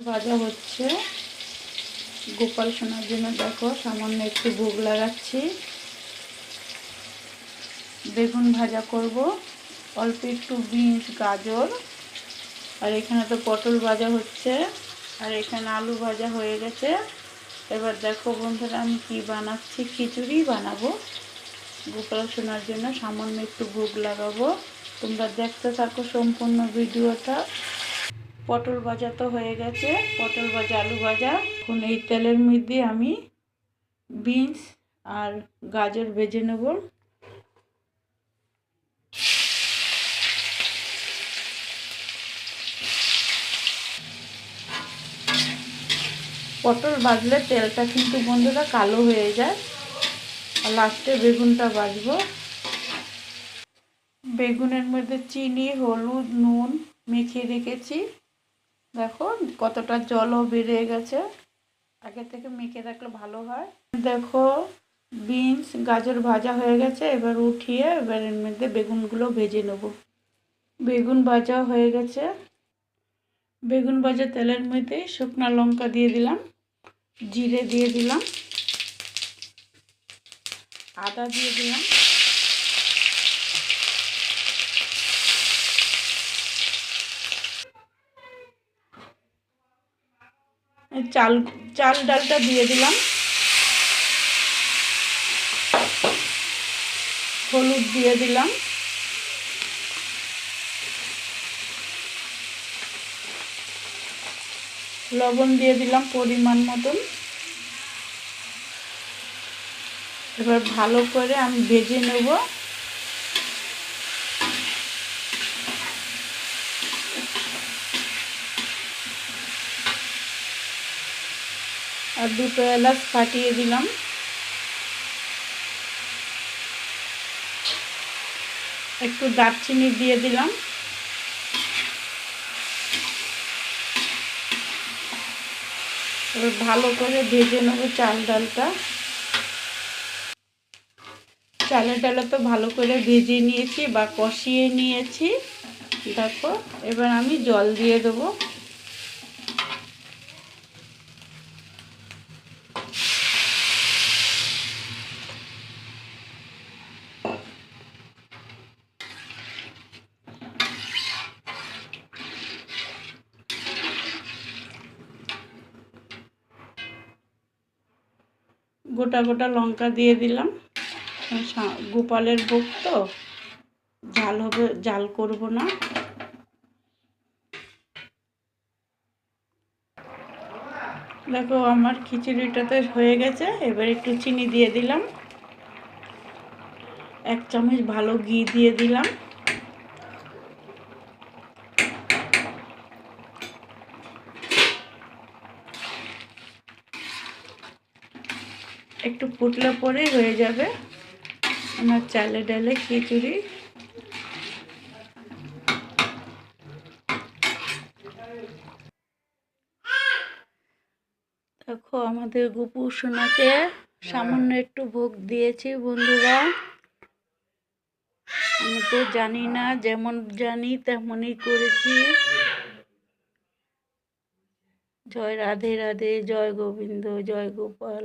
ভাজা হচ্ছে। গোপাল সোনার জন্য দেখো, সামান্য একটু ভোগ লাগাচ্ছি। বেগুন ভাজা করব। অল্প একটু বিনস, গাজর। আর এখানে তো পটল ভাজা হচ্ছে। আর এখানে আলু ভাজা হয়ে গেছে। এবার দেখো বন্ধুরা, আমি কি বানাচ্ছি? খিচুড়ি বানাবো। গোপাল সোনার জন্য সামান্য একটু ভোগ লাগাবো। তোমরা দেখতে থাকো সম্পূর্ণ ভিডিওটা। পটল ভাজা তো হয়ে গেছে। পটল ভাজা, আলু ভাজা, এখন এই তেলের মধ্যে আমি বিনস আর গাজর ভেজে নেব। পটল ভাজলে তেলটা কিন্তু বন্ধুরা কালো হয়ে যায়। আর লাস্টে বেগুনটা ভাজবো। বেগুনের মধ্যে চিনি, হলুদ, নুন মেখে রেখেছি। দেখো কতটা জলও বেড়ে গেছে। আগে থেকে মেখে রাখলে ভালো হয়। দেখো বিনস, গাজর ভাজা হয়ে গেছে, এবার উঠিয়ে এবার এর মধ্যে বেগুনগুলো ভেজে নেব। বেগুন ভাজা হয়ে গেছে। বেগুন ভাজা তেলের মধ্যে শুকনো লঙ্কা দিয়ে দিলাম, জিরে দিয়ে দিলাম, আদা দিয়ে দিলাম। চাল চাল ডালটা দিয়ে দিলাম। হলুদ দিয়ে দিলাম। লবণ দিয়ে দিলাম পরিমাণ মতন। এবার ভালো করে আমি ভেজে নেব। আর দুটো এলাচ ফাটিয়ে দিলাম। একটু দারচিনি দিয়ে দিলাম। এবার ভালো করে ভেজে নেব চাল ডালটা। চালের ডালা তো ভালো করে ভেজে নিয়েছি বা কষিয়ে নিয়েছি। দেখো, এবার আমি জল দিয়ে দেবো। গোটা গোটা লঙ্কা দিয়ে দিলাম। গোপালের ভোগ তো জাল হবে জাল করব না। দেখো, আমার খিচুড়িটাতে হয়ে গেছে, এবার একটু চিনি দিয়ে দিলাম। এক চামচ ভালো ঘি দিয়ে দিলাম। একটু ফুটলে পরে হয়ে যাবে। আমার চালে ডালে খিচুড়ি। দেখো আমাদের গুপু সোনাকে সামান্য একটু ভোগ দিয়েছি বন্ধুরা। আমি তো জানি না, যেমন জানি তেমনই করেছি। জয় রাধে রাধে, জয় গোবিন্দ, জয় গোপাল।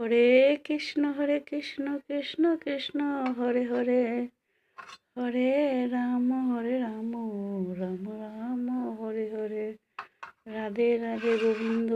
হরে কৃষ্ণ হরে কৃষ্ণ কৃষ্ণ কৃষ্ণ, হরে হরে। হরে রাম হরে রাম রাম রাম, হরে হরে। রাধে রাধে গোবিন্দ।